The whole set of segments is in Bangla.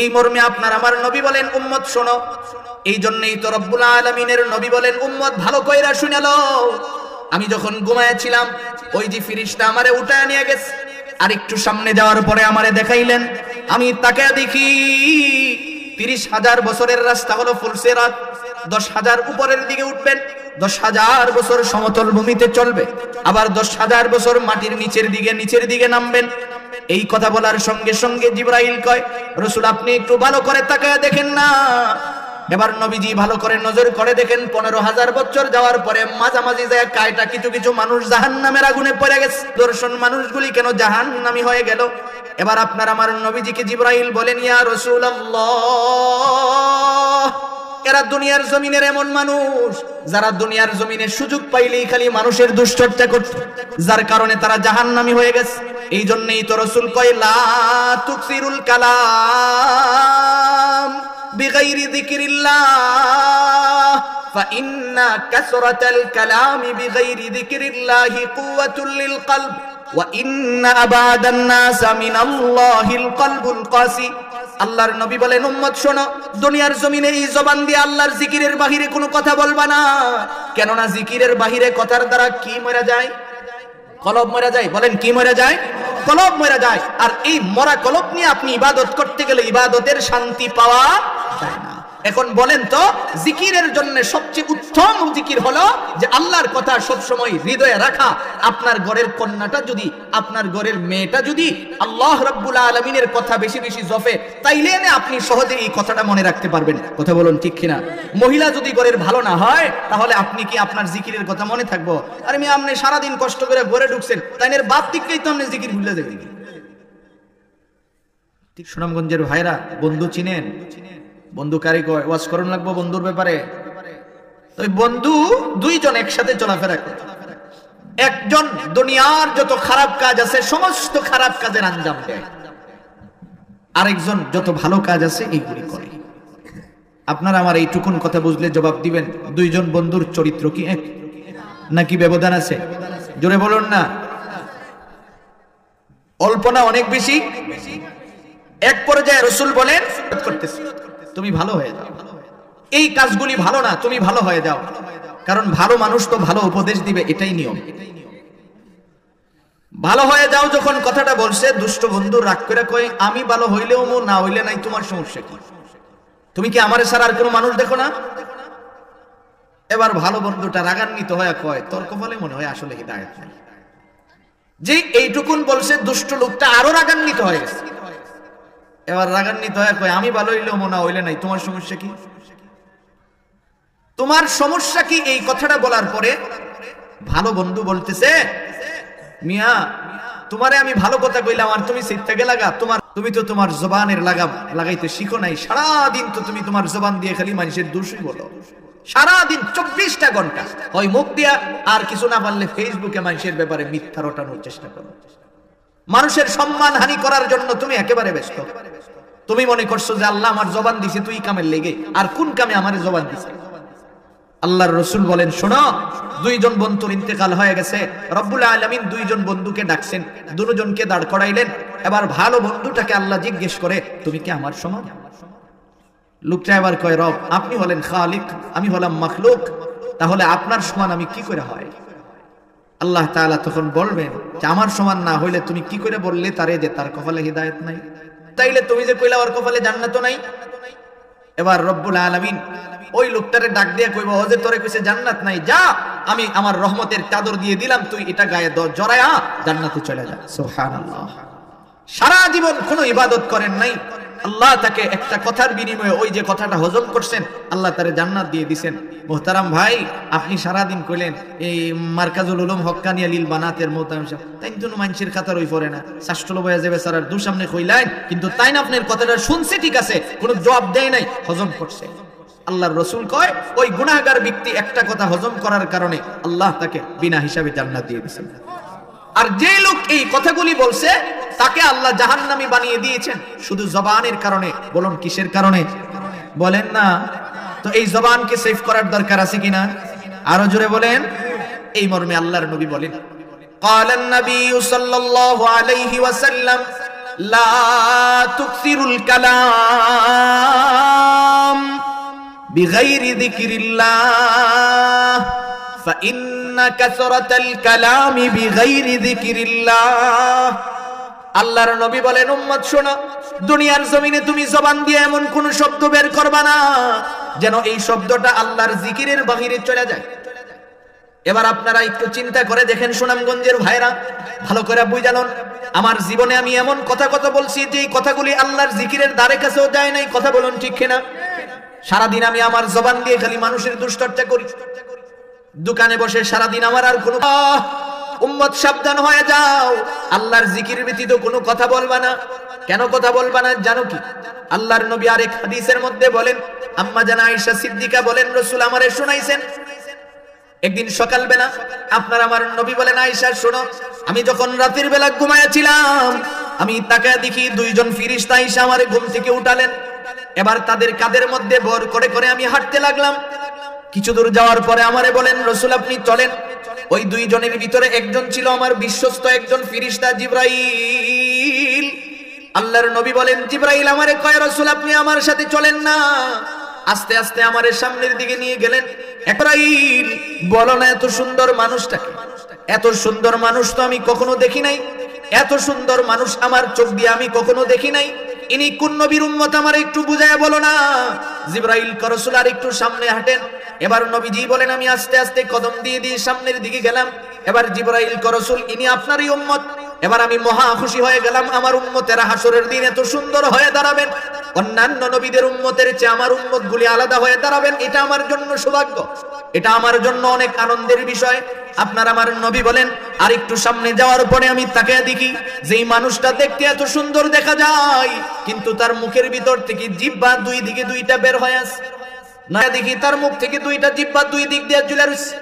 এই মর্মে আপনার আমার নবী বলেন, উম্মত, শোনো। এই জন্যই তো রব্বুল আলমিনের নবী বলেন, উম্মত, ভালো কইরা শুনালো আমি যখন ঘুমায়াছিলাম ওই যে ফিরিসটা আমারে উঠায় নিয়ে গেছে। আর একটু সামনে যাওয়ার পরে আমারে দেখাইলেন, আমি তাকে দেখি, তিরিশ হাজার বছরের রাস্তা হলো ফুলসেরাত দশ হাজার উপরের দিকে উঠবেন, দশ হাজার বছর সমতল ভূমিতে চলবে। আবার দশ হাজার বছর মাটির নিচের দিকে নিচের দিকে নামবেন এই কথা বলার সঙ্গে সঙ্গে জিব্রাইল কয়, রসুল, আপনি একটু ভালো করে তাকায় দেখেন না। এবার নবীজি ভালো করে নজর করে দেখেন, পনেরো হাজার বছর যাওয়ার পরে মাঝামাঝি যায় কায়টা কিছু কিছু মানুষ জাহান নামের আগুনে পড়ে গেছে। দর্শন মানুষগুলি কেন জাহান নামি হয়ে গেল? এবার আপনার আমার নবীজিকে জিব্রাইল বলেন, ইয়া রসুল এরা দুনিয়ার জমিনের এমন মানুষ যারা দুনিয়ার জমিনে সুযোগ পাইলেই খালি মানুষের দুশ্চর্চা করত যার কারণে তারা জাহান্নামি হয়ে গেছে এই জন্যই তো রসুল কয় লা তুকসিরুল কালাম বিগাইরি যিকিরিল্লাহ فإن كثرة الكلام بغير ذكر الله قوة للقلب وإن أبعد الناس من الله القلب القاسي আল্লাহর নবী বলেন, উম্মত, শোনো, দুনিয়ার জমিনে এই জবান দিয়ে আল্লাহর জিকিরের বাহিরে কোনো কথা বলবা না। কেননা জিকিরের বাহিরে কথার দ্বারা কি মরা যায়? কলব মরা যায়। বলেন, কি মরা যায়? কলব মরা যায়। আর এই মরা কলব নিয়ে আপনি ইবাদত করতে গেলে ইবাদতের শান্তি পাওয়া এখন বলেন তো, জিকিরের জন্য সবচেয়ে উত্তম জিকির হলো যে আল্লাহর কথা সব সময় হৃদয়ে রাখা। আপনার ঘরের কন্যাটা যদি, আপনার ঘরের মেয়েটা যদি আল্লাহ রাব্বুল আলমিনের কথা বেশি বেশি জফে তাইলে আপনি সহজে এই কথাটা মনে রাখতে পারবেন। কথা বলুন ঠিক কিনা? মহিলা যদি ঘরের ভালো না হয়, তাহলে আপনি কি আপনার জিকিরের কথা মনে থাকব? আর আমি আপনি সারাদিন কষ্ট করে ঘরে ঢুকছেন, তাই এর বাপ দিককেই তো আপনি জিকির ভুলে দেবেন ঠিক সুনামগঞ্জের ভাইরা, বন্ধু চিনেন? বন্ধু কারি কয়, ওয়াজ করুন লাগবো বন্ধুর ব্যাপারে? তো বন্ধু দুইজন একসাথে চলাফেরা করে। একজন দুনিয়ার যত খারাপ কাজ আছে, সমস্ত খারাপ কাজের আঞ্জাম দেয়। আরেকজন যত ভালো কাজ আছে এইগুলি করে। আপনারা আমার এইটুকুন কথা বুঝলে জবাব দিবেন, দুইজন বন্ধুর চরিত্র কি এক? নাকি ব্যবধান আছে? জোরে বলুন না। অল্পনা অনেক বেশি। এক পর্যায়ে রসুল বলেন করতেছি। তুমি ভালো হয়ে যাও। এই কাজগুলি ভালো না, তুমি ভালো হয়ে যাও। কারণ ভালো মানুষ তো ভালো উপদেশ দিবে, এটাই নিয়ম। ভালো হয়ে যাও যখন কথাটা বলছে, দুষ্ট বন্ধু রাগ করে কয়ে, আমি ভালো হইলেও মো, না হইলে নাই, তোমার সমস্যা কি? তুমি কি আমার ছাড়া আর কোনো মানুষ দেখো না? এবার ভালো বন্ধুটা রাগান্বিত হয়ে কয় তর্ক বলে মনে হয় আসলে হিদায়ত যে এইটুকুন বলছে, দুষ্ট লোকটা আরও রাগান্বিত হয়ে গেছে। এবার রাগান্বিত হয়ে কয়, আমি ভালো হইলেও মনে হইলে নাই, তোমার সমস্যা কি? তোমার সমস্যা কি? এই কথাটা বলার পরে ভালো বন্ধু বলতেছে, মিয়া, তোমারে আমি ভালো কথা কইলাম আর তুমি সিট থেকে লাগা, তোমার, তুমি তো তোমার জবানের লাগাম লাগাইতে শিখো নাই। সারা দিন তো তুমি তোমার জবান দিয়ে খালি মানুষের দোষই বলো। সারা দিন চব্বিশটা ঘণ্টা ওই মুখ দিয়া, আর কিছু না পারলে ফেসবুকে মানুষের ব্যাপারে মিথ্যা রটানোর চেষ্টা করো। মানুষের সম্মান হানি করার জন্য তুমি একেবারে ব্যস্ত। তুমি মনে করছ যে আল্লাহ আমার জবান দিছে, তুই কামের লেগে। আর কোন কামে আমার জবান দিছে? আল্লাহর রসুল বলেন, শোনো, দুইজন বন্ধুর ইন্তেকাল হয়ে গেছে। রব্বুল আলমিন দুইজন বন্ধুকে ডাকছেন। দুজনকে দাঁড় করাইলেন। এবার ভালো বন্ধুটাকে আল্লাহ জিজ্ঞেস করে, তুমি কি আমার সমান? লোকটা এবার কয়, রব, আপনি হলেন খালিক, আমি হলাম মখলুক। তাহলে আপনার সমান আমি কি করে হয়? আল্লাহ তাআলা তখন বলবেন যে, আমার সমান না হইলে তুমি কি করে বললে তারে যে তার কপালে হিদায়ত নাই? তাইলে তুমি যে কইলা ওর কপালে জান্নাত নাই? এবার রব্বুল আলামিন ওই লোকটারে ডাক দিয়ে কইব যে তোরে কইছে জান্নাত নাই, যা, আমি আমার রহমতের চাদর দিয়ে দিলাম, তুই এটা গায়ে জড়ায়া জান্নাতে চলে যা। সুবহানাল্লাহ। সারা জীবন কোনো ইবাদত করেন নাই। আল্লাহ তাকে একটা কথার বিনিময়ে ওই যে কথাটা হজম করছেন, আল্লাহ তারে জান্নাত দিয়ে দিছেন। মোহতারাম ভাই, আপনি সারা দিন কইলেন, এই মার্কাজুল উলুম হক্কানিয়া লিল বানাতের মোহতারাম সাহেব। তাই কিন্তু মানুষের খাতার ওই পড়ে না। শাস্ত্র বয়া যাবে স্যার দু সামনে কইলেন কিন্তু তাই না আপনার কথাটা শুনছে ঠিক আছে, কোনো জবাব দেয় নাই, হজম করছে। আল্লাহর রসুল কয়, ওই গুনাহগার ব্যক্তি একটা কথা হজম করার কারণে আল্লাহ তাকে বিনা হিসাবে জান্নাত দিয়ে দিয়েছেন। আর যে লোক এই কথাগুলি বলছে, তাকে আল্লাহ জাহান্নামী বানিয়ে দিয়েছেন। শুধু জবানের কারণে, বলুন কিসের কারণে? বলেন না তো এই জবানকে সেভ করার দরকার আছে কিনা আরো জোরে বলেন এই মর্মে আল্লাহর নবী বলেন قال النبي صلى الله عليه وسلم লা তুকসিরুল কালাম বিগাইরি যিকরিল্লাহ فإن كثرة الكلام بغير ذكر الله আল্লাহর নবী বলেন উম্মত শোনো দুনিয়ার জমিনে তুমি জবান দিয়ে এমন কোন শব্দ বের করবা না যেন এই শব্দটা আল্লাহর জিকিরের বাহিরে চলে যায়। এবার আপনারা একটু চিন্তা করে দেখেন সুনামগঞ্জের ভাইরা, ভালো করে বুঝ জানুন, আমার জীবনে আমি এমন কথা কথা বলছি যে এই কথাগুলি আল্লাহর জিকিরের দ্বারে কাছেও যায় নাই, কথা বলুন ঠিক কিনা? সারাদিন আমি আমার জবান দিয়ে খালি মানুষের দুশ্চর্চা করি। দোকানে বসে সারাদিন আমার আর কোনো! উম্মত, সাবধান হয়ে যাও। আল্লাহর জিকির ব্যতীত কোনো কথা বলবা না। কেন কথা বলবা না জানো কি? আল্লাহর নবী আরেক হাদিসের মধ্যে বলেন, আম্মা জানা আয়েশা সিদ্দিকা বলেন, রসুল আমারে শোনাইছেন। একদিন সকালবেলা আপনার আমার নবী বলেন, আয়েশা, শোনো, আমি যখন রাতের বেলা ঘুমায়াছিলাম আমি তাকায় দেখি দুইজন ফিরিস্তা আয়েশা আমার ঘুম থেকে উঠালেন। এবার তাদের কাদের মধ্যে ভর করে করে আমি হাঁটতে লাগলাম। কিছু দূর যাওয়ার পরে আমারে বলেন, রসুল আপনি চলেন। ওই দুইজনের ভিতরে একজন ছিল আমার বিশ্বস্ত, একজন ফিরিস্তা জিব্রাইল। আল্লাহর নবী বলেন, জিব্রাইল, আমারে কয় রসুল, আপনি আমার সাথে চলেন না। আস্তে আস্তে আমারে সামনের দিকে নিয়ে গেলেন। বলো না এত সুন্দর মানুষটাকে। এত সুন্দর মানুষ তো আমি কখনো দেখি নাই। এত সুন্দর মানুষ আমার চোখ দিয়ে আমি কখনো দেখি নাই। ইনি কোন নবীর উম্মত আমার একটু বুঝায় বলো না। জিব্রাইল করসুল আর একটু সামনে হাঁটেন। এবার নবীজি বলেন, আমি আস্তে আস্তে কদম দিয়ে দিয়ে সামনের দিকে গেলাম। এবার জিব্রাইল করসুল ইনি আপনারই উম্মত। এবার আমি মহা খুশি হয়ে গেলাম, আমার উম্মতেরা হাসরের দিন এত সুন্দর হয়ে দাঁড়াবেন। অন্যান্য নবীদের উম্মতের চেয়ে আমার উম্মত গুলি আলাদা হয়ে দাঁড়াবেন, এটা আমার জন্য সৌভাগ্য। এটা আমার জন্য অনেক আনন্দের বিষয়। আপনার আমার নবী বলেন আর একটু সামনে যাওয়ার পরে আমি তাকে দেখি, যেই মানুষটা দেখতে এত সুন্দর দেখা যায়, কিন্তু তার মুখের ভিতর থেকে জিব্বা দুই দিকে দুইটা বের হয়ে আসে। না দেখি তার মুখ থেকে দুইটা জিব্বা দুই দিক দিয়ে ঝুলে রয়েছে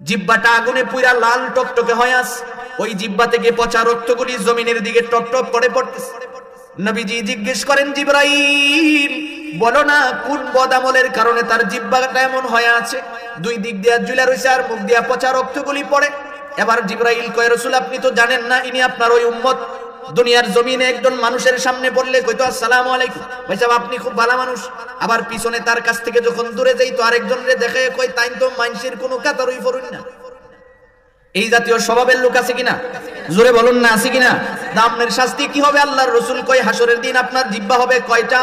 জিব্বাটা আগুনে পুরা লাল টকটকে হয়ে আস ওই জিব্বা থেকে পচা রক্তগুলি জমিনের দিকে টপ টপ করে পড়তেছে। নবীজি জিজ্ঞেস করেন, জিব্রাইল, বলো না কোন বদামলের কারণে তার জিব্বাটা এমন হয়ে আছে? দুই দিক দিয়া জুলা রয়েছে আর মুখ দিয়া পচা রক্তগুলি পড়ে। এবার জিব্রাইল কয়, রসুল, আপনি তো জানেন না, ইনি আপনার ওই উম্মত। দুনিয়ার জমিনে একজন মানুষের সামনে পড়লে কইতো, আসসালামু আলাইকুম। ভাই সাহেব, আপনি খুব ভালো মানুষ। আবার পিছনে তার কাছ থেকে যখন দূরে যাই তো আরেকজন রে দেখে কই তাই তো মানুষের কোনো কাতারই পড়ুন না। এই জাতীয় স্বভাবের লোক আছে কিনা? জোরে বলুন না, আছে কিনা? দামের শাস্তি কি হবে আল্লাহর রসুল? কই হাসরের দিন আপনার জিব্বা হবে কয়টা?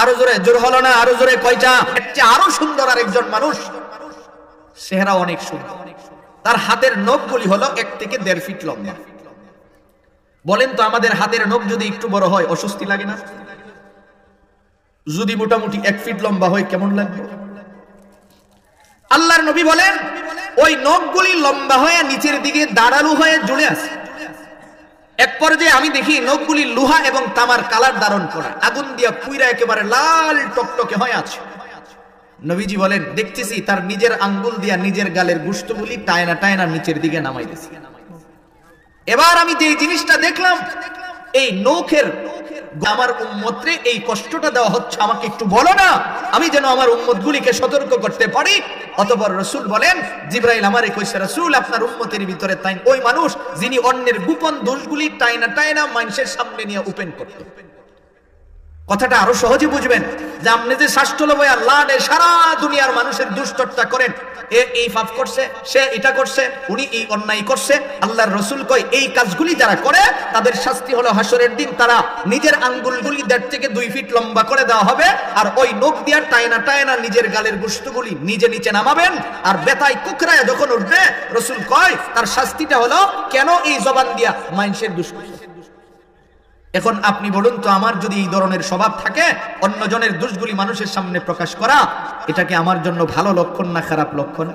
আরও জোরে, জোর হলো না, আরও জোরে, কয়টা? আরও সুন্দর আরেকজন মানুষ। চেহারা অনেক সুন্দর। তার হাতের নখগুলি হলো এক থেকে দেড় ফিট লম্বা। বলেন তো আমাদের হাতের নখ যদি একটু বড় হয়, অস্বস্তি লাগে না? যদি মোটামুটি এক ফিট লম্বা হয়, কেমন লাগবে? আল্লাহর নবী বলেন, ওই নখগুলি লম্বা হয়ে নিচের দিকে দাঁড়ালু হয়ে জুড়ে আছে। এক পর্যায়ে আমি দেখি নখগুলি লোহা এবং তামার কালার ধারণ করা। আগুন দিয়া পুইরা একেবারে লাল টকটকে হয়ে আছে। নবীজি বলেন, দেখতেছি তার নিজের আঙ্গুল দিয়া নিজের গালের গুস্তগুলি টায়না টায়না নিচের দিকে নামাইতেছি। এবার আমি যে জিনিসটা দেখলাম, এই নৌখের আমার উম্মতরে এই কষ্টটা দেওয়া হচ্ছে, আমাকে একটু বলো না। আমি যেন আমার উম্মত গুলিকে সতর্ক করতে পারি। অতপর রসুল বলেন, জিব্রাইল আমার কইছে রসুল, আপনার উম্মতের ভিতরে তাই ওই মানুষ যিনি অন্যের গোপন দোষগুলি টাইনা টাইনা মানুষের সামনে নিয়ে ওপেন করত। কথাটা আরও সহজে বুঝবেন যে আপনি যে শাস্ত্র বইয়া লাডে সারা দুনিয়ার মানুষের দুশ্চর্চা করেন, এ এই পাপ করছে, সে এটা করছে, উনি এই অন্যায় করছে, আল্লাহর রসুল কয়, এই কাজগুলি যারা করে, তাদের শাস্তি হলো হাসরের দিন, তারা নিজের আঙ্গুলগুলি দেড় থেকে দুই ফিট লম্বা করে দেওয়া হবে, আর ওই নখ দিয়া টায়না টায়না নিজের গালের গুস্তগুলি নিজে নিচে নামাবেন, আর বেতায় কুকরায় যখন উঠবে, রসুল কয়, তার শাস্তিটা হলো কেন এই জবান দিয়া মানুষের দুষ্কর্ম এখন আপনি বলুন তো, আমার যদি এই ধরনের স্বভাব থাকে, অন্যজনের দোষগুলি মানুষের সামনে প্রকাশ করা এটাকে আমার জন্য ভালো লক্ষণ না খারাপ লক্ষণ?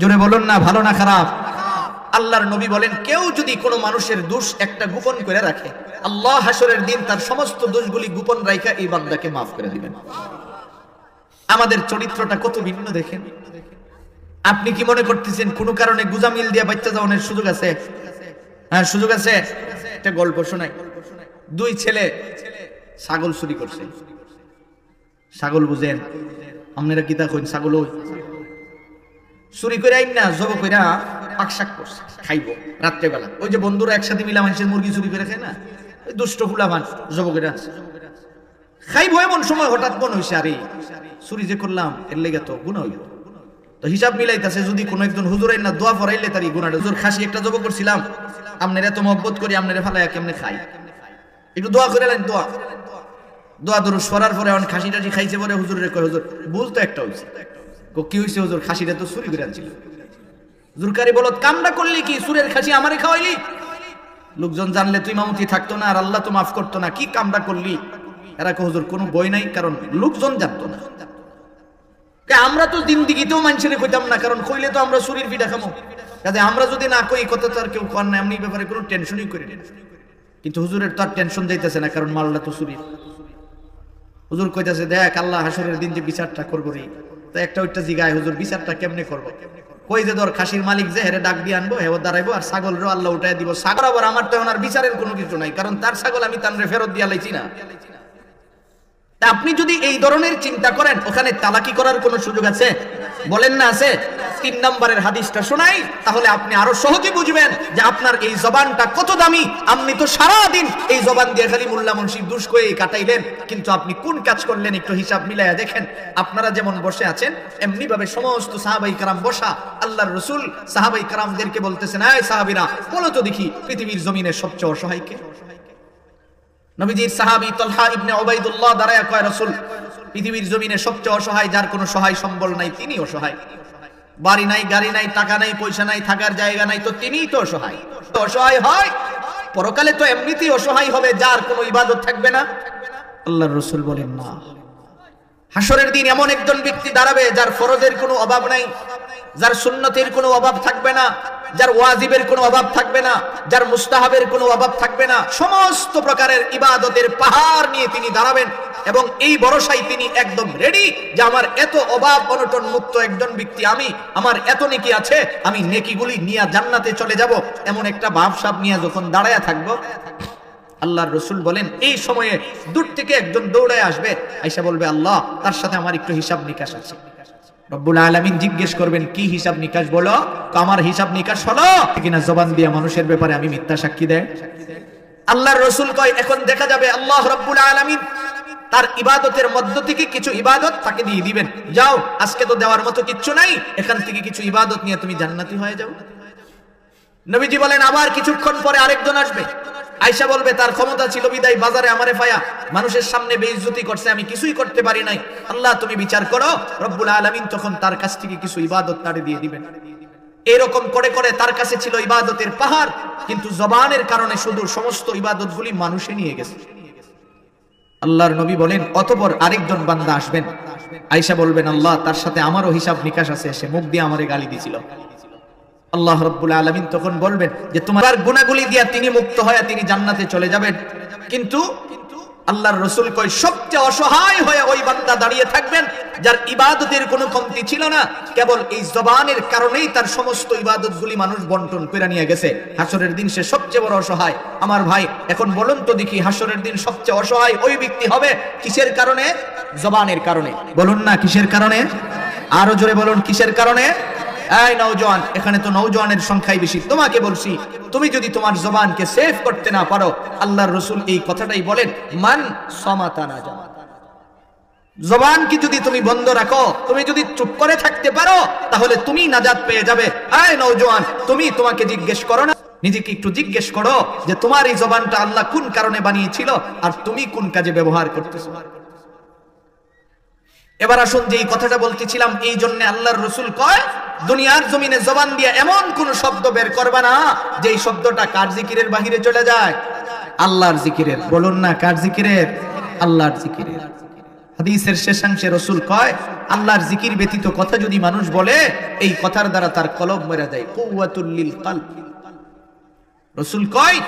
জোরে বলুন না, ভালো না খারাপ? আল্লাহর নবী বলেন, কেউ যদি কোনো মানুষের দোষ একটা গোপন করে রাখে, আল্লাহ হাসরের দিন তার সমস্ত দোষগুলি গোপন রাখা এই বান্দাকে মাফ করে দিবেন। আমাদের চরিত্রটা কত ভিন্ন দেখেন। আপনি কি মনে করতেছেন, কোনো কারণে গুজামিল দিয়ে বাচ্চা যাওয়ানোর সুযোগ আছে? হ্যাঁ সুযোগ আছে? একটা গল্প শোনাই। দুই ছেলে ছাগল চুরি করছে। ছাগল বুঝেন, আপনারা কিতা কইন, ছাগল ওই? চুরি করে আইন না, জব কইরা পাকশাক করছে, খাইবো রাত্রেবেলা। ওই যে বন্ধুরা একসাথে মিলা মানুষের মুরগি চুরি করে খায় না, ওই দুষ্ট ফুলাভান যুবকেরা আছে খাইব এমন সময় হঠাৎ মন হয়েছে আরে চুরি যে করলাম, এর লেগে তো গুণ হইল। তো হিসাব মিলাইতেছে, যদি কোনো একজন হুজুরাই না দোয়া ফরাইলে তার গুণাটা হুজুর খাসি একটা জব করছিলাম, আপনার এত মহব্বত করি, আপনার ফালাইয়া কেমনে খাই একটু দোয়া করে নেন, দোয়া। দোয়া দরুস ফরার পরে অনেক খাসি টাসি খাইছে পরে হুজুরের কয়, হুজুর, ভুল তো একটা হয়েছে কি হয়েছে হুজুর, খাসিটা তো চুরি করে আনছিল। জুরকারি বলত কামটা করলি কি? সুরের খাসি আমারে খাওয়াইলি? লোকজন জানলে, তুই মামুতি থাকতো না, আর আল্লাহ তো মাফ করতো না, কি কামটা করলি? এরা কো হুজুর, কোনো বই নাই, কারণ লোকজন জানতো না। আমরা তো দিন দিগিতেও মানুষের কইতাম না, কারণ কইলে তো আমরা শরীর পিঠা খামো। কাজে, আমরা যদি না কই কথা তো আর কেউ কর না। এমনি ব্যাপারে কোনো টেনশনই করি না। কিন্তু হুজুরের তো আর টেনশন দিতেছে না, কারণ মালটা তো শরীর হুজুর কইতেছে, দেখ, আল্লাহ হাসুরের দিন যে বিচারটা করব রে। তো একটা ওইটা জিগায়, হুজুর, বিচারটা কেমনে করব? কই যে, ধর, খাসির মালিক যে, হেরে ডাক দিয়ে আনব, হেও দাঁড়াইবো, আর ছাগল রো আল্লাহ উঠাই দিব। ছাগল আবার আমার তো ওনার বিচারের কোনো কিছু নাই, কারণ তার ছাগল আমি তানরে ফেরত দিয়া লাইছি না। আপনি যদি এই ধরনের চিন্তা করেন, ওখানে তালাকি করার কোনো সুযোগ আছে? বলেন না আছে? তিন নম্বরের হাদিসটা শোনাই, তাহলে আপনি আরও সহজে বুঝবেন যে আপনার এই জবানটা কত দামি। আপনি তো সারা দিন এই জবান দিয়ে খালি মোল্লা মুন্সি দুষ করে কাটাইলেন, কিন্তু আপনি কোন কাজ করলেন একটু হিসাব মিলাইয়া দেখেন। আপনারা যেমন বসে আছেন এমনি ভাবে সমস্ত সাহাবাই কারাম বসা, আল্লাহর রসুল সাহাবাই কারামদেরকে বলতেছেন এই সাহাবিরা, বলো তো দেখি পৃথিবীর জমিনের সবচেয়ে অসহায়কে নবীজির সাহাবী তলহা ইবনে ওবাইদুল্লাহ দাঁড়ায় কয় রসুল, পৃথিবীর জমিনে সবচেয়ে অসহায় যার কোনো সহায় সম্বল নাই তিনি অসহায় বাড়ি নাই, গাড়ি নাই, টাকা নাই, পয়সা নাই, থাকার জায়গা নাই, তো তিনিই তো অসহায়। তো অসহায় হয়, পরকালে তো এমনিতেই অসহায় হবে, যার কোনো ইবাদত থাকবে না। আল্লাহর রসুল বলেন, না। হাসরের দিন এমন একজন ব্যক্তি দাঁড়াবে যার ফরজের কোনো অভাব নাই, যার সুন্নতের কোনো অভাব থাকবে না। যার ওয়াজিবের কোনো অভাব থাকবে না, যার মুস্তাহাবের কোনো অভাব থাকবে না, সমস্ত প্রকারের ইবাদতের পাহাড় নিয়ে তিনি দাঁড়াবেন এবং এই ভরসায় তিনি একদম রেডি যে আমার এত অভাব, অনটন মুক্ত একজন ব্যক্তি আমি, আমার এত নেকি আছে, আমি নেকিগুলি নিয়ে জান্নাতে চলে যাব। এমন একটা ভাবসাব নিয়ে যখন দাঁড়ায় থাকব, আল্লাহর রসুল বলেন, এই সময়ে দূর থেকে একজন দৌড়ায় আসবে। আইসা বলবে, আল্লাহ, তার সাথে আমার একটু হিসাব নিকাশ আছে। রব্বুল আলামিন জিজ্ঞেস করবেন, কি হিসাব নিকাশ বলো? আমার হিসাব নিকাশ হলো। কিনা জবান দিয়ে মানুষের ব্যাপারে আমি মিথ্যা সাক্ষী দেয়। আল্লাহর রসুল কয়, এখন দেখা যাবে আল্লাহ রব্বুল আলামিন তার ইবাদতের মধ্য থেকে কিছু ইবাদত তাকে দিয়ে দিবেন। যাও, আজকে তো দেওয়ার মতো কিচ্ছু নাই, এখান থেকে কিছু ইবাদত নিয়ে তুমি জান্নাতি হয়ে যাও। নবীজি বলেন, আবার কিছুক্ষণ পরে আরেকজন আসবে। আয়সা বলবে, তার ক্ষমতা ছিল বিদায়, বাজারে আমারে ফায়া মানুষের সামনে বেইজ্জতি করছে, আমি কিছুই করতে পারি নাই। আল্লাহ, তুমি বিচার করো। রব্বুল আলামিন তখন তার কাছ থেকে কিছু ইবাদত তারে দিয়ে দিবেন। এরকম করে করে তার কাছে ছিল ইবাদতের পাহাড়, কিন্তু জবানের কারণে শুধু সমস্ত ইবাদতগুলি মানুষে নিয়ে গেছে। আল্লাহর নবী বলেন, অতপর আরেকজন বান্দা আসবেন। আয়সা বলবেন, আল্লাহ, তার সাথে আমারও হিসাব নিকাশ আছে, সে মুখ দিয়ে আমারে গালি দিছিল। আল্লাহ রব্বুল আলমিন তখন বলবেন যে, তোমার গুণাগুলি দিয়া তিনি মুক্ত হয়ে তিনি জান্নাতে চলে যাবেন। কিন্তু আল্লাহর রসুল কয়, সবচেয়ে অসহায় হয়ে ওই বান্দা দাঁড়িয়ে থাকবেন, যার ইবাদতের কোনো কমতি ছিল না। কেবল এই জবানের কারণেই তার সমস্ত ইবাদতগুলি মানুষ বন্টন করে নিয়ে গেছে। হাসরের দিন সে সবচেয়ে বড় অসহায়। আমার ভাই, এখন বলুন তো দেখি, হাসরের দিন সবচেয়ে অসহায় ওই ব্যক্তি হবে কিসের কারণে? জবানের কারণে। বলুন না কিসের কারণে? আরও জোরে বলুন, কিসের কারণে? এই নৌজওয়ান এখানে তো নৌজওয়ানের সংখ্যাই বেশি। তোমাকে বলছি, তুমি যদি তোমার জবানকে সেভ করতে না পারো, আল্লাহর রসুল এই কথাটাই বলেন, মান যদি তুমি বন্ধ রাখো, তুমি যদি চুপ করে থাকতে পারো, তাহলে তুমি নাজাত পেয়ে যাবে। এই নৌজওয়ান তুমি তোমাকে জিজ্ঞেস করো না। নিজেকে একটু জিজ্ঞেস করো যে তোমার এই জবানটা আল্লাহ কোন কারণে বানিয়েছিল আর তুমি কোন কাজে ব্যবহার করতেছো। এবার আসুন যে এই কথাটা বলতেছিলাম, এই জন্য আল্লাহর রসুল কয় দুনিয়ার জমিনে জবান দিয়ে এমন কোন শব্দ বের করবে না যে শব্দটা কার জিকিরের বাহিরে চলে যায়? আল্লাহর জিকিরের। বলুন না কার জিকিরের? আল্লাহর জিকিরের। হাদিসের শেষাংশে রসুল কয়, আল্লাহর জিকির ব্যতীত কথা যদি মানুষ বলে, এই কথার দ্বারা তার কলব মেরা যায়। কৌয়াতুল্লিল কাল্ব। রসুল কয়,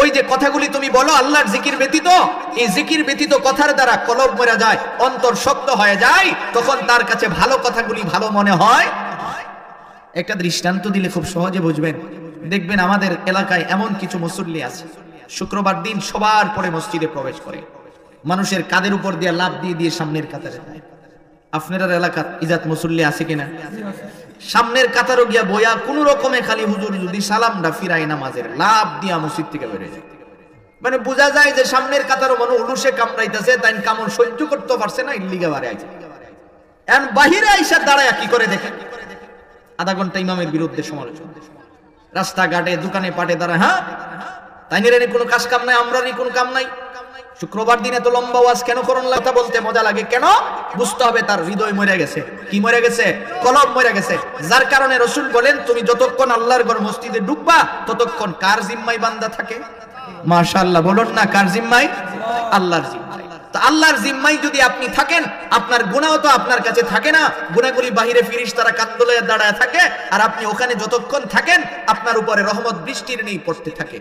ওই যে কথাগুলি তুমি বলো, আল্লাহর জিকির ব্যতীত, এই জিকির ব্যতীত কথার দ্বারা কলব মরে যায়, অন্তর শক্ত হয়ে যায়, তখন তার কাছে ভালো কথাগুলি ভালো মনে হয়। একটা দৃষ্টান্ত দিলে খুব সহজে বুঝবেন। দেখবেন আমাদের এলাকায় এমন কিছু মুসল্লি আছে। শুক্রবার দিন সবার পরে মসজিদে প্রবেশ করে। মানুষের কাদের উপর দিয়ে লাভ দিয়ে দিয়ে সামনের কাতারে আপনার এলাকার ইজাত মুসল্লি আছে কিনা? সামনের কাতারও গিয়া বইয়া কোন রকমে খালি হুজুর যদি সালামটা ফিরাই নামাজের লাভ দিয়া মসজিদ থেকে বেড়ে যায়। মানে বোঝা যায় যে সামনের কাতারও মনে উলুসে কামড়াইতেছে, তাই কামড় সহ্য করতে পারছে না ইল্লিগা বারে আইছে। এখন বাহিরে আইসা দাঁড়ায় কি করে দেখেন? আধা ঘণ্টা ইমামের বিরুদ্ধে সমালোচনা। রাস্তাঘাটে, দোকানে, পাটে দাঁড়ায় হ্যাঁ? তাই নিয়ে কোনো কাজ কাম নাই আমরা কোনো কাম নাই। শুক্রবার দিনে তো লম্বা ওয়াজ কেন করুন কথা বলতে মজা লাগে। কেন? বুঝতে হবে তার হৃদয় মরে গেছে। কি মরে গেছে? কলম মরে গেছে। যার কারণে রসুল বলেন, তুমি যতক্ষণ আল্লাহর ঘর মসজিদে ডুববা ততক্ষণ কার জিম্মাই বান্দা থাকে? মাশাআল্লাহ, বলুন না কার জিম্মাই আল্লাহর জিম্মাই তো আল্লাহর জিম্মাই যদি আপনি থাকেন, আপনার গুনাহ তো আপনার কাছে থাকে না। গুনাহগুলি বাহিরে ফিরিস তারা কান্দলে দাঁড়ায় থাকে আর আপনি ওখানে যতক্ষণ থাকেন, আপনার উপরে রহমত বৃষ্টির নেই পড়তে থাকে।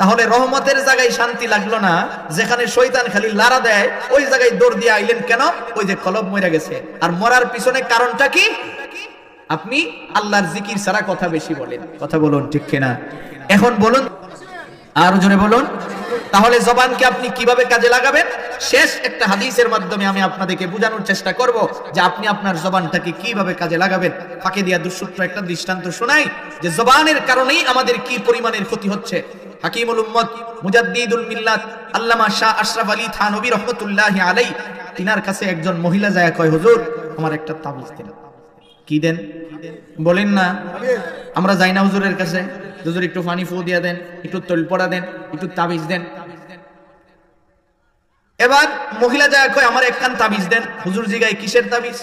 তাহলে রহমতের জায়গায় শান্তি লাগল না, যেখানে শয়তান খালি লারা দেয়, ওই জায়গায় দৌড় দিয়ে আইলেন কেন? ওই যে কলব মরে গেছে। আর মরার পিছনে কারণটা কি? আপনি আল্লাহর জিকির ছাড়া কথা বেশি বলেন। কথা বলুন ঠিক কিনা? এখন বলুন। আর জোরে বলুন। তাহলে জবানকে আপনি কীভাবে কাজে লাগাবেন? শেষ একটা হাদিসের মাধ্যমে আমি আপনাদেরকে বোঝানোর চেষ্টা করব যে আপনি আপনার জবানটাকে কীভাবে কাজে লাগাবেন। ফাঁকে দিয়া দুঃসূত্র একটা দৃষ্টান্ত শোনাই যে জবানের কারণেই আমাদের কি পরিমাণের ক্ষতি হচ্ছে। হাকিমুল উম্মত মুজাদ্দিদুল মিল্লাত আল্লামা শাহ আশরাফ আলী থানবী রহমতুল্লাহ আলাই তিনার কাছে একজন মহিলা যায় কয়, হুজুর, আমার একটা তাবিজ দিন। কি দেন? বলেন না। আমরা যাই না হুজুরের কাছে। হুজুর একটু পানি ফু দিয়ে দেন, একটু তৈল পড়া দেন, একটু তাবিজ দেন। এবার মহিলা যায় কয়, আমার একখান তাবিজ দেন। হুজুর জিগায়, কিসের তাবিজ?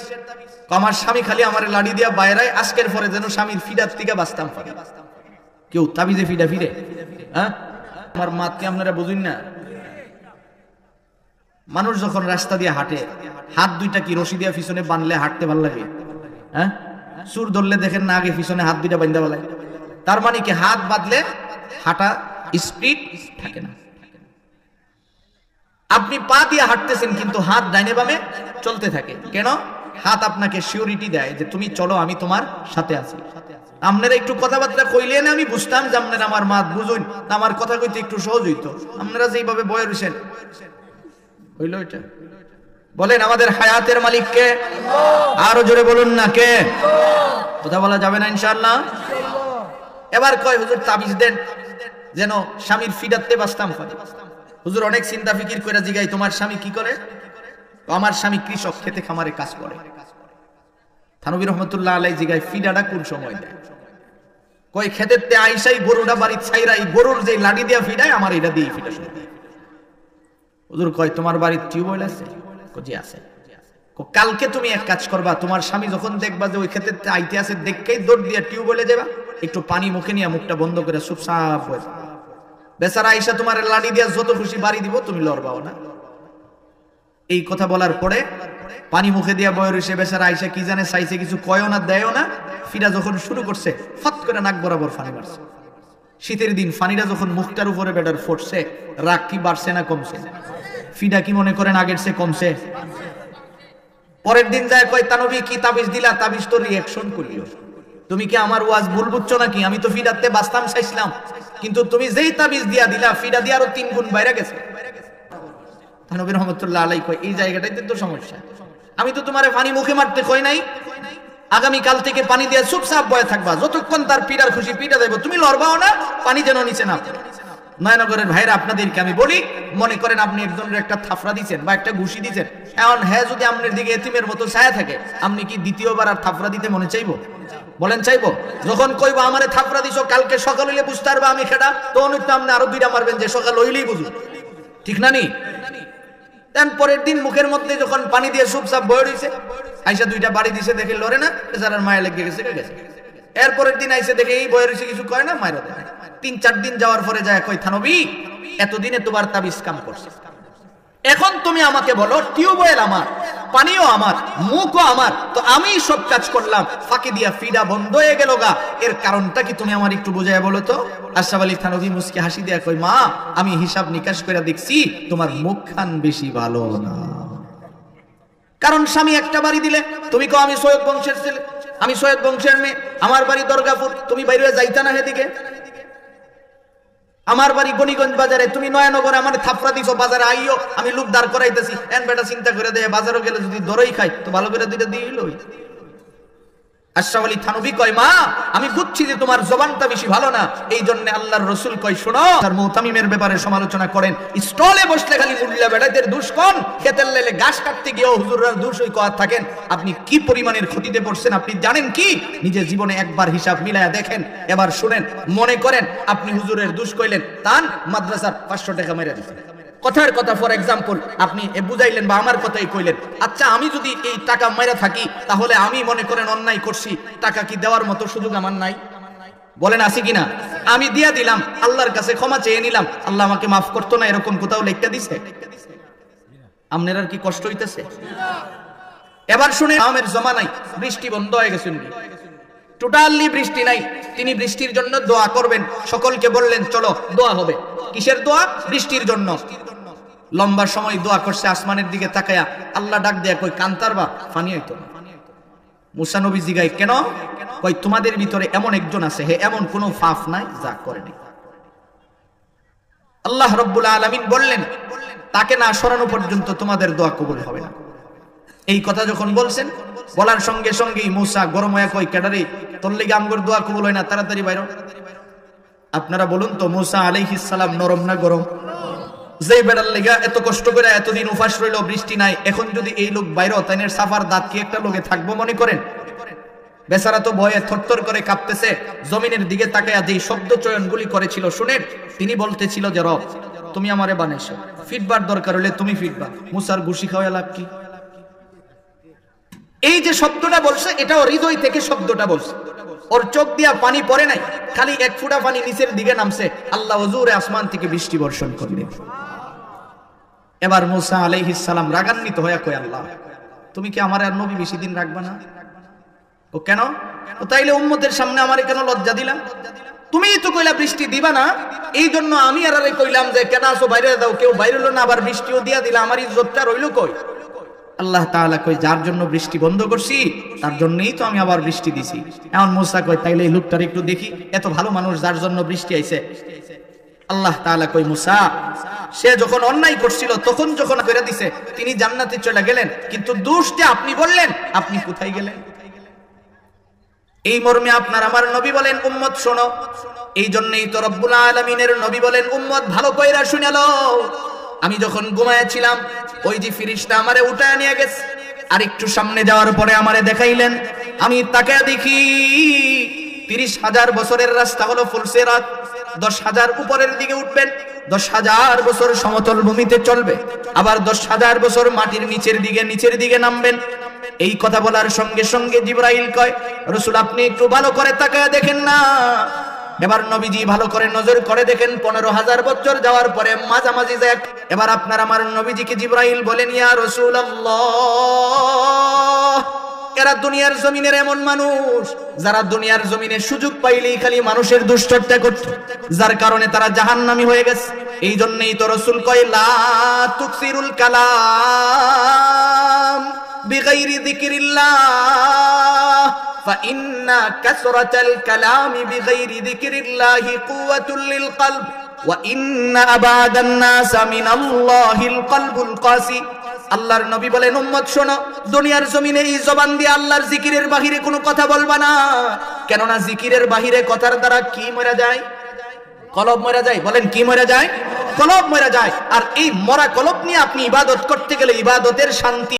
আমার স্বামী খালি আমার লাড়ি দিয়া বাইরায়, আজকের পরে যেন স্বামীর ফিডার থেকে বাঁচতাম পারে। কেউ তাবিজে ফিডা ফিরে? হ্যাঁ? আমার মাতকে আপনারা বুঝুন না। মানুষ যখন রাস্তা দিয়ে হাঁটে, হাত দুইটা কি রশি দিয়া পিছনে বানলে হাঁটতে ভালো লাগে? হ্যাঁ? সুর ধরলে দেখেন না আগে পিছনে হাত দুইটা বান্ধা বলে। তার মানে কি হাত বাঁধলে হাঁটা স্পিড থাকে না। আপনি পা দিয়ে হাঁটতেছেন, কিন্তু হাত ডাইনে বামে চলতে থাকে। কেন? হাত আপনাকে সিওরিটি দেয় যে তুমি চলো, আমি তোমার সাথে আছি। আপনারা একটু কথাবার্তা কইলেন আমি বুঝতাম যে আপনারা আমার মাত বুঝুন। আমার কথা কইতে একটু সহজ হইতো। আপনারা যেইভাবে বয়ে রয়েছেন হইল এটা। বলেন, আমাদের হায়াতের মালিক কে আরও জোরে বলুন না কে? কথা বলা যাবে না, ইনশাআল্লাহ। এবার কয়, হুজুর, তাবিজ দেন। যেন স্বামীর ফিডাতে বাঁচতাম পারে হুজুর অনেক চিন্তা ফিকির করে জিগাই তোমার স্বামী কি করে? আমার স্বামী কৃষক খেতে খামারে কাজ করে। থানবী রহমতুল্লাহ আলাই জিগাই ফিডাটা কোন সময় দেয়? কই খেতের তে আইসাই গরুটা বাড়ির ছাইরাই গরুর যে লাডি দিয়া ফিডায় আমার এটা দিয়ে ফিডা শুরু। হুজুর কয় তোমার বাড়ির টিউবওয়েল আছে? কো, জি আছে। কালকে তুমি এক কাজ করবা তোমার স্বামী যখন দেখবা যে ওই ক্ষেত্রে আইতে আছে দেখকেই দৌড় দিয়ে টিউবওয়েলে যাবা একটু পানি মুখে নিয়ে মুখটা বন্ধ করে চুপ সাফ হয়ে যাবে। বেচারা আইসা তোমার লাড়ি দিয়া যত খুশি বাড়ি দিব, তুমি লড়বাও না। এই কথা বলার পরে পানি মুখে দিয়া বয় রয়েছে বেচারা আইসা কি জানে চাইছে, কিছু কয়ও না, দেয়ও না। ফিরা যখন শুরু করছে, ফট করে নাক বরাবর ফানি মারছে। শীতের দিন ফানিটা যখন মুখটার উপরে বেটার ফুটছে, রাগ কি বাড়ছে না কমছে? ফিডা কি মনে করেন আগের সে কমছে? পরের দিন যায় কয়, তানবী, কি তাবিজ দিলা? তাবিজ তো রিয়াকশন করিও তুমি কি আমার ওয়াজ ভুল বুঝছ নাকি? আমি তো ফিডাতে বাঁচতাম, চাইছিলাম। কিন্তু তুমি যেই তাবিজ দিয়া দিলা, ফিডা দিয়ে আরও তিন গুণ বাইরে গেছে। নবী রহমতুল্লাহ আলাই কয়, এই তো সমস্যা। আমি তো পানি মুখে মারতে কই নাই। আগামী কাল থেকে পানি দিয়ে বয়ে থাকবা। যতক্ষণ তার পিড়ার খুশি পিড়া দেবো। তুমি লড়বাও না, পানি যেন নিচে না নয়নগরের ভাইরা আপনাদেরকে আমি বলি, মনে করেন আপনি একজনের একটা থাফরা দিচ্ছেন বা একটা ঘুষি দিচ্ছেন এখন হ্যাঁ যদি আপনার দিকে এতিমের মতো ছায়া থাকে, আপনি কি দ্বিতীয়বার আর থাফরা দিতে মনে চাইব? বলেন, চাইব? যখন কইবো, আমারে থাফরা দিছো, কালকে সকাল হইলে বুঝতে পারবে আমি খেটা? তখন একটু আপনি আরও দুইটা মারবেন যে সকাল হইলেই বুঝুন ঠিক না নি? পরের দিন মুখের মধ্যে যখন পানি দিয়ে সুপ সাপ বয়ে রয়েছে আইসা দুইটা বাড়ি দিছে, দেখে লড়ে না, বেচারার মায়া লেগে গেছে গেছে। এরপরের দিন আইসে দেখে এই বয়ে রয়েছে কিছু কয় না মায়ের তিন চার দিন যাওয়ার পরে যায় কই থানবি, এতদিনে তোমার তাবিজ কাম করছে। এখন তুমি আমাকে বলো, টিউবওয়েল আমার, পানিও আমার, মুখও আমার, তো আমি সব কাজ করলাম, ফাঁকি দিয়া ফিডা বন্ধ হয়ে গেল গা। এর কারণটা কি তুমি আমার একটু বোঝায় বলো তো? আশরাফ আলী থানবী মুসকে হাসি দিয়া কই মা, আমি হিসাব নিকাশ করে দেখছি তোমার মুখ খান বেশি ভালো না। কারণ স্বামী একটা বাড়ি দিলে, তুমি কো আমি সৈয়দ বংশের ছেলে, আমি সৈয়দ বংশের মেয়ে, আমার বাড়ি দরগাপুর, তুমি বাইরে যাইতা না হেদিকে আমার বাড়ি গণিগঞ্জ বাজারে, তুমি নয়নগরে আমার থাপড়া দিছো বাজারে আইও আমি লুকদার দাঁড় করাইতেছি। এন বেটা, চিন্তা করে দেয় বাজারও গেলে যদি দরই খাই, তো ভালো করে দুইটা দিয়ে আশরাফ আলী কয়, মা, আমি বুঝছি যে তোমার জবানটা বেশি ভালো না। এই জন্য আল্লাহর রসুল কয়, শোনো, তার ব্যাপারে সমালোচনা করেন। স্টলে বসলে খালি মুল্লা বেড়াদের দুষ কোন। খেতের গাছ কাটতে গিয়েও হুজুরের দুষ ওই থাকেন। আপনি কি পরিমাণের ক্ষতিতে পড়ছেন আপনি জানেন কি? নিজের জীবনে একবার হিসাব মিলায়া দেখেন। এবার শুনেন, মনে করেন, আপনি হুজুরের দুষ কইলেন, তান মাদ্রাসার পাঁচশো টাকা মেরে দিচ্ছেন কথার কথা ফর এক্সাম্পল আপনি বুঝাইলেন বা আমার কথাই কইলেন। আচ্ছা আমি যদি এই টাকা মেরা থাকি, তাহলে আমি মনে করেন অন্যায় করছি। টাকা কি দেওয়ার মতো সুযোগ আমার নাই? বলেন, আছে কিনা? আমি দিয়া দিলাম, আল্লাহর কাছে ক্ষমা চেয়ে নিলাম। আল্লাহ আমাকে মাফ করতো না, এরকম কোথাও লেখটা দিছে? আপনার আর কি কষ্ট হইতেছে? এবার শুনে আমের জমা নাই বৃষ্টি বন্ধ হয়ে গেছে টোটালি বৃষ্টি নাই। তিনি বৃষ্টির জন্য দোয়া করবেন। সকলকে বললেন, চলো, দোয়া হবে। কিসের দোয়া? বৃষ্টির জন্য। লম্বা সময় দোয়া করছে, আসমানের দিকে তাকায়া আল্লাহ ডাক দেয়া কই কান্তার বা ফানি হইতো। মুসা নবী জিগাই কেন? কই তোমাদের ভিতরে এমন একজন আছে, হে এমন কোন ফাফ নাই যা করেনি আল্লাহ রব্বুল আলামিন বললেন, তাকে না সরানো পর্যন্ত তোমাদের দোয়া কবুল হবে না। এই কথা যখন বলছেন, বলার সঙ্গে সঙ্গেই মুসা গরম হয়ে কই ক্যাডারে তোর লেগে আমগর দোয়া কবুল হয় না, তাড়াতাড়ি বাইর। আপনারা বলুন তো, মুসা আলাইহিস সালাম নরম না গরম? যেই বেড়ার লেগা এত কষ্ট করে এতদিন উপাস রইল, বৃষ্টি নাই, এখন যদি এই লোক বাইর তাইনের সাফার দাঁত কি একটা লোকে থাকব মনে করেন? বেচারা তো ভয়ে থরথর করে কাঁপতেছে, জমিনের দিকে তাকায়া যেই শব্দ চয়নগুলি করেছিল, শুনেন? তিনি বলতেছিল যে, রব, তুমি আমারে বানাইছো, ফিটবার দরকার হলে তুমি ফিটবা, মুসার ঘুষি খাওয়া লাভ কি? এই যে শব্দটা বলছে, এটাও হৃদয় থেকে শব্দটা বলছে। ওর চোখ দিয়া পানি পড়ে নাই, খালি এক ফুটা পানি নিচের দিকে নামছে। আল্লাহ হজুরে আসমান থেকে বৃষ্টি বর্ষণ করলে এবার মুসা আলাইহিস সালাম রাগান্বিত হয়ে কয়, আল্লাহ, তুমি কি আমার আর নবী বেশি দিন রাখবা না? ও কেন? ও তাইলে উম্মতের সামনে আমারে কেন লজ্জা দিলাম তুমি তো কইলা বৃষ্টি দিবা না। এই জন্য আমি আর আরে কইলাম যে, কেন আসো বাইরে দাও, কেউ বাইরে হলো না, আবার বৃষ্টিও দিয়া দিলা, আমার ইজ্জতটা রইল কই? আল্লাহ তাআলা কই যার জন্য বৃষ্টি বন্ধ করছি, তার জন্যই তো আমি আবার বৃষ্টি দিছি। এমন মুসা কই তাইলে এই লোকটার একটু দেখি, এত ভালো মানুষ যার জন্য বৃষ্টি আইছে? আল্লাহ তাআলা কই, মুসা, সে যখন অন্যায় করছিল, তখন যখন করে দিছে, তিনি জান্নাতে চলে গেলেন। কিন্তু দোষটা আপনি বললেন, আপনি কোথায় গেলেন? এই মর্মে আপনার আমার নবী বলেন, উম্মত, শোনো। এই জন্যই তো রব্বুল আলমিনের নবী বলেন, উম্মত, ভালো কইরা শুনালো আমি যখন ঘুমায়াছিলাম ওই যে ফিরিসটা আমারে উঠায় নিয়ে গেছে। আর একটু সামনে যাওয়ার পরে আমারে দেখাইলেন, আমি তাকে দেখি। তিরিশ হাজার বছরের রাস্তা হলো ফুলসেরাত। দশ হাজার উপরের দিকে উঠবেন, দশ হাজার বছর সমতল ভূমিতে চলবে, আবার দশ হাজার বছর মাটির নিচের দিকে নিচের দিকে নামবেন। এই কথা বলার সঙ্গে সঙ্গে জিব্রাইল কয়, রসুল, আপনি একটু ভালো করে তাকায় দেখেন না। এবার নবীজি ভালো করে নজর করে দেখেন, পনেরো হাজার বছর যাওয়ার পরে মাঝামাঝি যায়। এবার আপনার, আমার নবীজিকে জিব্রাইল বলেন, ইয়া রসুল এরা দুনিয়ার জমিনের এমন মানুষ যারা দুনিয়ার জমিনে সুযোগ পাইলেই খালি মানুষের দুশ্চর্চা করত যার কারণে তারা জাহান্নামী হয়ে গেছে এই জন্যই তো রসুল কয় লা তুকসিরুল কালাম বিগাইরি যিকিরিল্লাহ فإن كثرة الكلام بغير ذكر الله قوة للقلب وإن أبعد الناس من الله القلب القاسي আল্লাহর নবী বলেন, উম্মত, শোনো, দুনিয়ার জমিনে এই জবান দিয়ে আল্লাহর জিকিরের বাহিরে কোনো কথা বলবা না। কেননা জিকিরের বাহিরে কথার দ্বারা কি মরা যায়? কলব মরা যায়। বলেন, কি মরা যায়? কলব মরা যায়। আর এই মরা কলব নিয়ে আপনি ইবাদত করতে গেলে ইবাদতের শান্তি